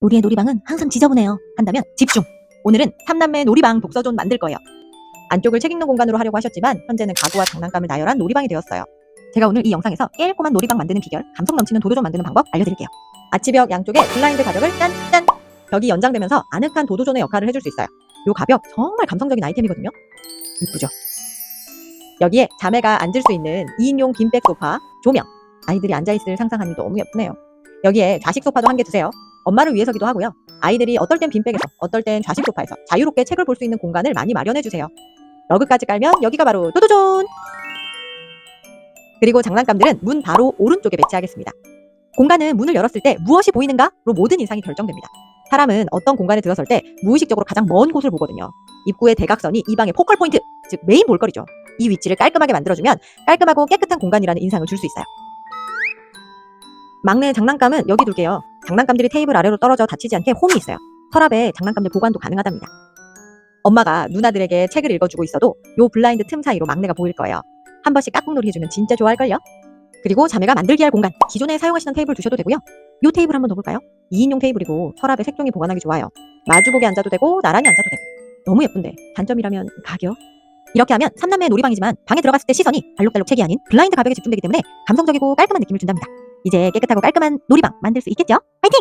우리의 놀이방은 항상 지저분해요. 한다면 집중! 오늘은 삼남매 놀이방 독서존 만들 거예요. 안쪽을 책 읽는 공간으로 하려고 하셨지만 현재는 가구와 장난감을 나열한 놀이방이 되었어요. 제가 오늘 이 영상에서 깨알꼬만 놀이방 만드는 비결, 감성 넘치는 도도존 만드는 방법 알려드릴게요. 아치벽 양쪽에 블라인드 가벽을 짠짠! 벽이 연장되면서 아늑한 도도존의 역할을 해줄 수 있어요. 요 가벽 정말 감성적인 아이템이거든요. 이쁘죠? 여기에 자매가 앉을 수 있는 2인용 긴백 소파, 조명, 아이들이 앉아있을 상상하니 너무 예쁘네요. 여기에 좌식 소파도 한 개 두세요. 엄마를 위해서기도 하고요. 아이들이 어떨 땐 빈백에서, 어떨 땐 좌식 소파에서 자유롭게 책을 볼 수 있는 공간을 많이 마련해 주세요. 러그까지 깔면 여기가 바로 도도존! 그리고 장난감들은 문 바로 오른쪽에 배치하겠습니다. 공간은 문을 열었을 때 무엇이 보이는가로 모든 인상이 결정됩니다. 사람은 어떤 공간에 들어설 때 무의식적으로 가장 먼 곳을 보거든요. 입구의 대각선이 이 방의 포컬 포인트, 즉 메인 볼거리죠. 이 위치를 깔끔하게 만들어주면 깔끔하고 깨끗한 공간이라는 인상을 줄 수 있어요. 막내 장난감은 여기 둘게요. 장난감들이 테이블 아래로 떨어져 다치지 않게 홈이 있어요. 서랍에 장난감들 보관도 가능하답니다. 엄마가 누나들에게 책을 읽어주고 있어도 요 블라인드 틈 사이로 막내가 보일 거예요. 한 번씩 깍꿍놀이 해주면 진짜 좋아할걸요? 그리고 자매가 만들기 할 공간, 기존에 사용하시던 테이블 두셔도 되고요. 요 테이블 한번 넣어볼까요? 2인용 테이블이고 서랍에 색종이 보관하기 좋아요. 마주보게 앉아도 되고 나란히 앉아도 되고 너무 예쁜데 단점이라면 가격? 이렇게 하면 삼남매의 놀이방이지만 방에 들어갔을 때 시선이 알록달록 책이 아닌 블라인드 가벽에 집중되기 때문에 감성적이고 깔끔한 느낌을 준답니다. 이제 깨끗하고 깔끔한 놀이방 만들 수 있겠죠? 화이팅!